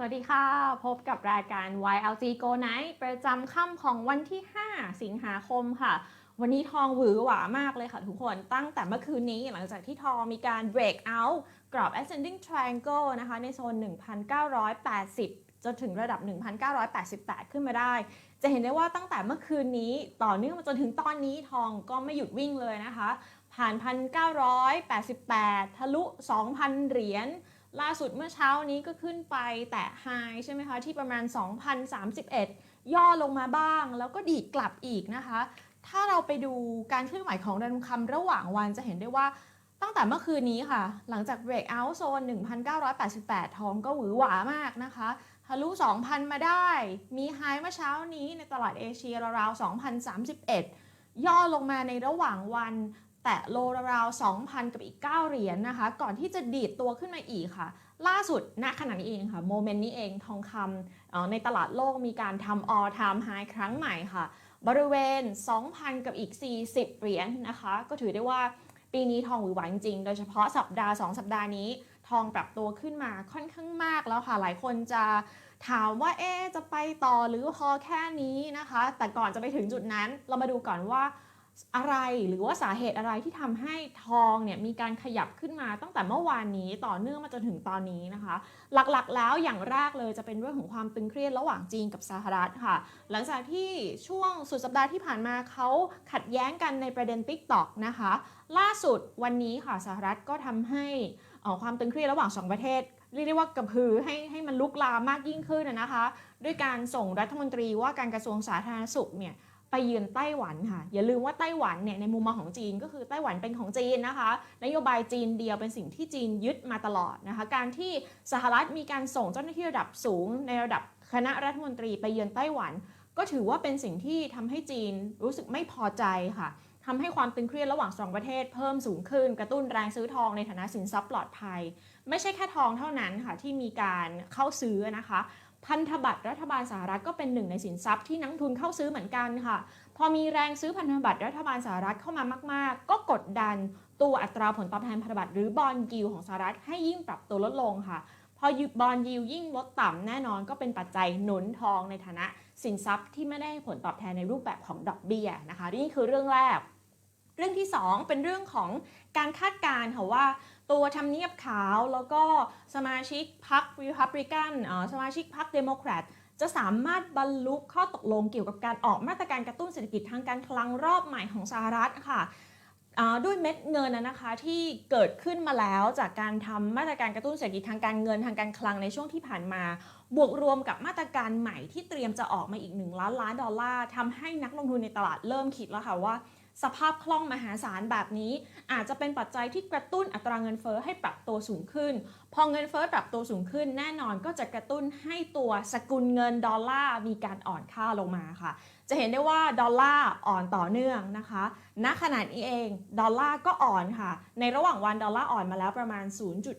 สวัสดีค่ะ พบกับรายการ YLG Go Night ประจำค่ำของวันที่ 5 สิงหาคมค่ะ วันนี้ทองหวือหวามากเลยค่ะทุกคนตั้งแต่เมื่อคืนนี้หลังจากที่ทองมีการ break out กรอบ ascending triangle นะคะ ในโซน 1,980 จนถึงระดับ 1,988 ขึ้นมาได้ จะเห็นได้ว่าตั้งแต่เมื่อคืนนี้ต่อเนื่องมาจนถึงตอนนี้ทองก็ไม่หยุดวิ่งเลยนะคะ ผ่าน 1,988 ทะลุ 2,000 เหรียญ ล่าสุดเมื่อเช้านี้ก็ขึ้นไปแตะไฮใช่ไหมคะ ที่ประมาณ 2,031 ย่อลงมาบ้าง แล้วก็ดีดกลับอีกนะคะ ถ้าเราไปดูการเคลื่อนไหวของดันคำระหว่างวันจะเห็นได้ว่าตั้งแต่เมื่อคืนนี้ค่ะ หลังจาก break out โซน1,988 ทองก็หวือหวามากนะคะทะลุ 2,000 มาได้ มีไฮเมื่อเช้านี้ในตลาดเอเชียราวๆ2,031 ย่อลงมาในระหว่างวัน แตะโลราวๆ 2,000 กับอีก 9 เหรียญนนะคะ ก่อนที่จะดีดตัวขึ้นมาอีกค่ะ ล่าสุดณขณะนี้เองค่ะ โมเมนต์นี้เองทองคำในตลาดโลกมีการทำ all time high ครั้งใหม่ค่ะ บริเวณ 2,000 กับอีก 40 เหรียญนะคะ ก็ถือได้ว่าปีนี้ทองหวือหวาจริง โดยเฉพาะสัปดาห์ 2 สัปดาห์นี้ ทองปรับตัวขึ้นมาค่อนข้างมากแล้วค่ะ หลายคนจะถามว่าเอ๊จะไปต่อหรือพอแค่นี้นะคะ แต่ก่อนจะไปถึงจุดนั้นเรามาดูก่อนว่า อะไรหรือว่าสาเหตุอะไรที่ทำให้ทองเนี่ยมีการขยับขึ้นมาตั้งแต่เมื่อวานนี้ต่อเนื่องมาจนถึงตอนนี้นะคะ หลักๆแล้วอย่างแรกเลยจะเป็นเรื่องของความตึงเครียดระหว่างจีนกับสหรัฐค่ะ หลังจากที่ช่วงสุดสัปดาห์ที่ผ่านมาเขาขัดแย้งกันในประเด็น t ิ k t o k นะคะ ล่าสุดวันนี้ค่ะสหรัฐก็ทำให้ความตึงเครียดระหว่างสองประเทศเรียกได้ว่ากระพือให้ให้มันลุกลามมากยิ่งขึ้นนะคะ ด้วยการส่งรัฐมนตรีว่าการกระทรวงสาธารณสุขเนี่ย ไปเยือนไต้หวันค่ะ อย่าลืมว่าไต้หวันเนี่ยในมุมมองของจีน ก็คือไต้หวันเป็นของจีนนะคะ นโยบายจีนเดียวเป็นสิ่งที่จีนยึดมาตลอดนะคะ การที่สหรัฐมีการส่งเจ้าหน้าที่ระดับสูง ในระดับคณะรัฐมนตรีไปเยือนไต้หวัน ก็ถือว่าเป็นสิ่งที่ทำให้จีนรู้สึกไม่พอใจค่ะทำให้ความตึงเครียดระหว่างสองประเทศเพิ่มสูงขึ้น กระตุ้นแรงซื้อทองในฐานะสินทรัพย์ปลอดภัย ไม่ใช่แค่ทองเท่านั้นค่ะที่มีการเข้าซื้อนะคะ พันธบัตรรัฐบาลสหรัฐก็เป็นหนึ่งในสินทรัพย์ที่นักทุนเข้าซื้อเหมือนกันค่ะ พอมีแรงซื้อพันธบัตรรัฐบาลสหรัฐเข้ามามาก ๆ ก็กดดันตัวอัตราผลตอบแทนพันธบัตรหรือบอลยิวของสหรัฐให้ยิ่งปรับตัวลดลงค่ะ พอยบอลยิวยิ่งลดต่ำแน่นอนก็เป็นปัจจัยหนุนทองในฐานะสินทรัพย์ที่ไม่ได้ผลตอบแทนในรูปแบบของดอกเบี้ยนะคะนี่คือเรื่องแรก เรื่องที่ 2 เป็นเรื่องของการคาดการณ์ค่ะว่า ตัวทำเนียบขาวแล้วก็สมาชิกพรรครีพับลิกันสมาชิกพรรคเดโมแครตจะสามารถบรรลุข้อตกลงเกี่ยวกับการออกมาตรการกระตุ้นเศรษฐกิจทางการคลังรอบใหม่ของสหรัฐค่ะด้วยเม็ดเงินนะนะคะที่เกิดขึ้นมาแล้วจากการทำมาตรการกระตุ้นเศรษฐกิจทางการเงินทางการคลังในช่วงที่ผ่านมา บวกรวมกับมาตรการใหม่ที่เตรียมจะออกมาอีก 1 ล้านล้านดอลลาร์ทำให้นักลงทุนในตลาดเริ่มคิดแล้วค่ะว่า สภาพคล่องมหาศาลแบบนี้ อาจจะเป็นปัจจัยที่กระตุ้นอัตราเงินเฟ้อให้ปรับตัวสูงขึ้น พอเงินเฟ้อปรับตัวสูงขึ้น แน่นอนก็จะกระตุ้นให้ตัวสกุลเงินดอลลาร์มีการอ่อนค่าลงมาค่ะ จะเห็นได้ว่าดอลลาร์อ่อนต่อเนื่องนะคะณขณะนี้เองดอลลาร์ก็อ่อนค่ะ ในระหว่างวันดอลลาร์อ่อนมาแล้วประมาณ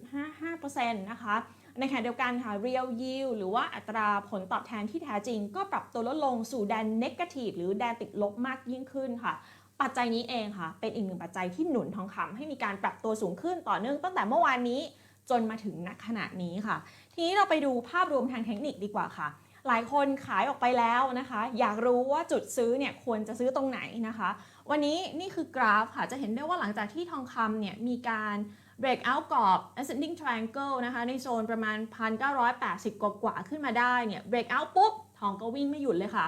0.55%นะคะในขณะเดียวกันค่ะ real yield หรือว่าอัตราผลตอบแทนที่แท้จริง ก็ปรับตัวลดลงสู่แดน negative หรือแดนติดลบมากยิ่งขึ้นค่ะ ปัจจัยนี้เองค่ะ เป็นอีกหนึ่งปัจจัยที่หนุนทองคำให้มีการปรับตัวสูงขึ้นต่อเนื่องตั้งแต่เมื่อวานนี้จนมาถึงณขณะนี้ค่ะ ทีนี้เราไปดูภาพรวมทางเทคนิคดีกว่าค่ะ หลายคนขายออกไปแล้วนะคะ อยากรู้ว่าจุดซื้อเนี่ยควรจะซื้อตรงไหนนะคะ วันนี้นี่คือกราฟค่ะ จะเห็นได้ว่าหลังจากที่ทองคำเนี่ยมีการ break out กรอบ ascending triangle นะคะ ในโซนประมาณ 1,980 กว่ากว่าขึ้นมาได้เนี่ย break out ปุ๊บ ทองก็วิ่งไม่หยุดเลยค่ะ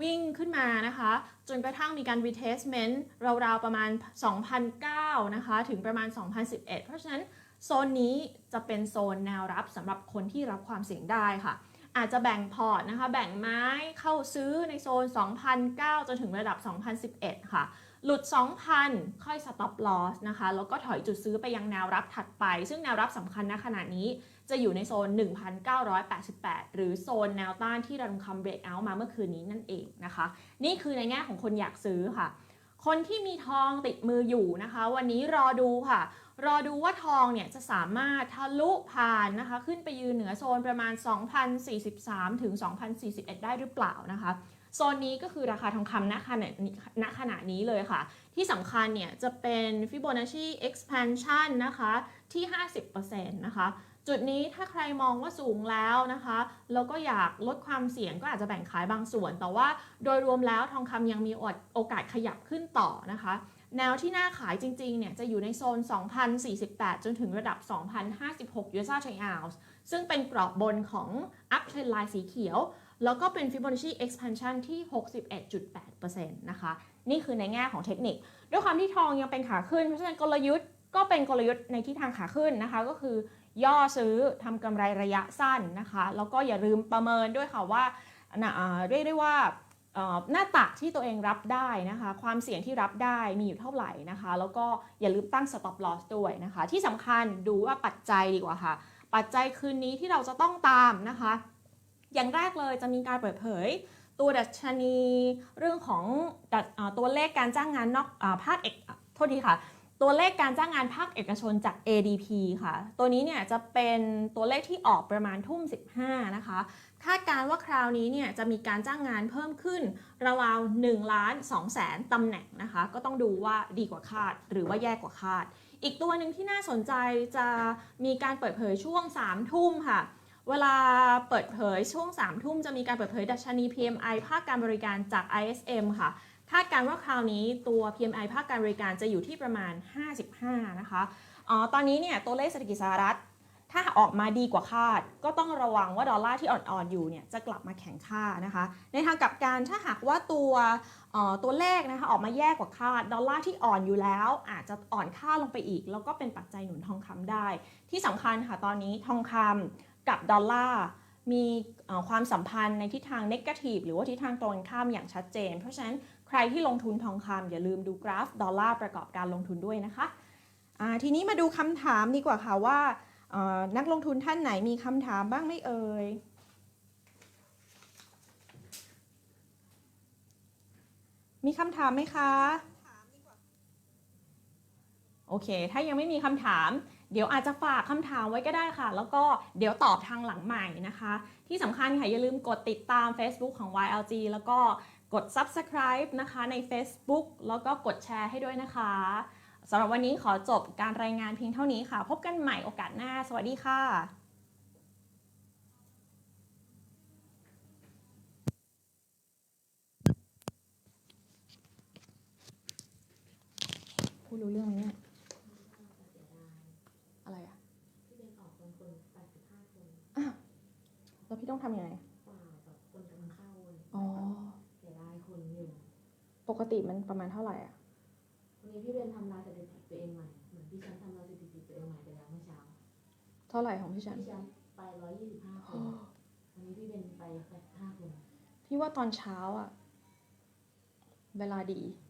วิ่งขึ้นมานะคะ จนกระทั่งมีการ retestment ราวๆประมาณ 2,009 นะคะ ถึงประมาณ 2,011 เพราะฉะนั้นโซนนี้จะเป็นโซนแนวรับสำหรับคนที่รับความเสี่ยงได้ค่ะ อาจจะแบ่งพอร์ตนะคะ แบ่งไม้เข้าซื้อในโซน 2,009 จนถึงระดับ 2,011 ค่ะ หลุด 2,000 ค่อย stop loss นะคะ แล้วก็ถอยจุดซื้อไปยังแนวรับถัดไป ซึ่งแนวรับสำคัญณขณะนี้จะอยู่ในโซน 1,988 หรือโซนแนวต้านที่เราคำเบรกเอาท์มาเมื่อคืนนี้นั่นเองนะคะ นี่คือในแง่ของคนอยากซื้อค่ะ คนที่มีทองติดมืออยู่นะคะ วันนี้รอดูค่ะ รอดูว่าทองเนี่ยจะสามารถทะลุผ่านนะคะ ขึ้นไปยืนเหนือโซนประมาณ 2,043 ถึง 2,041 ได้หรือเปล่านะคะ โซนนี้ก็คือราคาทองคำณขณะณขณะนี้เลยค่ะ ที่สำคัญเนี่ยจะเป็น Fibonacci expansion นะคะที่ 50%นะคะจุดนี้ถ้าใครมองว่าสูงแล้วนะคะแล้วก็อยากลดความเสี่ยงก็อาจจะแบ่งขายบางส่วน แต่ว่าโดยรวมแล้วทองคำยังมีโอกาสขยับขึ้นต่อนะคะแนวที่น่าขายจริงๆ เนี่ยจะอยู่ในโซน 2,048 จนถึงระดับ 2,056 US dollar per ounce ซึ่งเป็นกรอบบนของ up trend line สีเขียว แล้วก็เป็น Fibonacci expansion ที่ 61.8%นะคะ นี่คือในแง่ของเทคนิค ด้วยความที่ทองยังเป็นขาขึ้น เพราะฉะนั้นกลยุทธ์ก็เป็นกลยุทธ์ในทิศทางขาขึ้นนะคะ ก็คือย่อซื้อทำกำไรระยะสั้นนะคะ แล้วก็อย่าลืมประเมินด้วยค่ะว่าเรียกได้ว่าหน้าตักที่ตัวเองรับได้นะคะ ความเสี่ยงที่รับได้มีอยู่เท่าไหร่นะคะ แล้วก็อย่าลืมตั้ง stop loss ด้วยนะคะ ที่สำคัญดูว่าปัจจัยดีกว่าค่ะ ปัจจัยคืนนี้ที่เราจะต้องตามนะคะ อย่างแรกเลยจะมีการเปิดเผย ตัวดัชนีเรื่องของตัวเลขการจ้างงานนอกภาคเอกโทษทีค่ะ ตัวเลขการจ้างงานภาคเอกชนจาก ADP ค่ะ ตัวนี้เนี่ยจะเป็นตัวเลขที่ออกประมาณทุ่ม 15 นะคะคาดการณ์ว่าคราวนี้เนี่ยจะมีการจ้างงานเพิ่มขึ้นราวๆ1ล้าน2แสนตำแหน่งนะคะ ก็ต้องดูว่าดีกว่าคาดหรือว่าแย่กว่าคาด อีกตัวหนึ่งที่น่าสนใจจะมีการเปิดเผยช่วง 3 ทุ่มค่ะ เวลาเปิดเผยช่วง 3 ทุ่มจะมีการเปิดเผยดัชนี PMI ภาคการบริการจาก ISM ค่ะ คาดการณ์ว่าคราวนี้ตัว PMI ภาคการบริการจะอยู่ที่ประมาณ 55 นะคะอ๋อตอนนี้เนี่ยตัวเลขเศรษฐกิจสหรัฐ ถ้าออกมาดีกว่าคาด ก็ต้องระวังว่าดอลลาร์ที่อ่อนๆอยู่เนี่ยจะกลับมาแข็งค่านะคะ ในทางกลับกันถ้าหากว่าตัวตัวเลขนะคะออกมาแย่กว่าคาด ดอลลาร์ที่อ่อนอยู่แล้ว อาจจะอ่อนค่าลงไปอีก แล้วก็เป็นปัจจัยหนุนทองคำได้ ที่สำคัญค่ะตอนนี้ทองคำ กับดอลลาร์มีความสัมพันธ์ในทิศทางนกาทีฟหรือว่าทิศทางตรงข้ามอย่างชัดเจน เพราะฉะนั้นใครที่ลงทุนทองคำอย่าลืมดูกราฟดอลลาร์ประกอบการลงทุนด้วยนะคะทีนี้มาดูคำถามดีกว่าค่ะว่านักลงทุนท่านไหนมีคำถามบ้างไม่เอ่ยมีคำถามไหมคะ โอเค ถ้ายังไม่มีคำถาม เดี๋ยวอาจจะฝากคำถามไว้ก็ได้ค่ะ แล้วก็เดี๋ยวตอบทางหลังใหม่นะคะ ที่สำคัญค่ะอย่าลืมกดติดตาม Facebook ของ YLG แล้วก็กด Subscribe นะคะใน Facebook แล้วก็กดแชร์ให้ด้วยนะคะสำหรับวันนี้ขอจบการรายงานเพียงเท่านี้ค่ะ พบกันใหม่โอกาสหน้า สวัสดีค่ะพูดรู้เรื่องไหมเนี่ย อะไรอะ ที่เป็นออกบางคน85 คน แล้วพี่ต้องทำยังไง กว่าแบบคนกำลังเข้าเลย อ๋อ เสียดายคนหนึ่ง ป กติมันประมาณเท่าไหร่อะวันนี้พี่เบนทำลายสถิติตัวเองใหม่เหมือนพี่แชมป์ทำลายสถิติตัวเองใหม่ไปแล้วเมื่อเช้าเท่าไหร่ของพี่ชันพี่แชมป์ไป125คนวันนี้พี่เบนไป85คนพี่ว่าตอนเช้าอะเวลาดีใ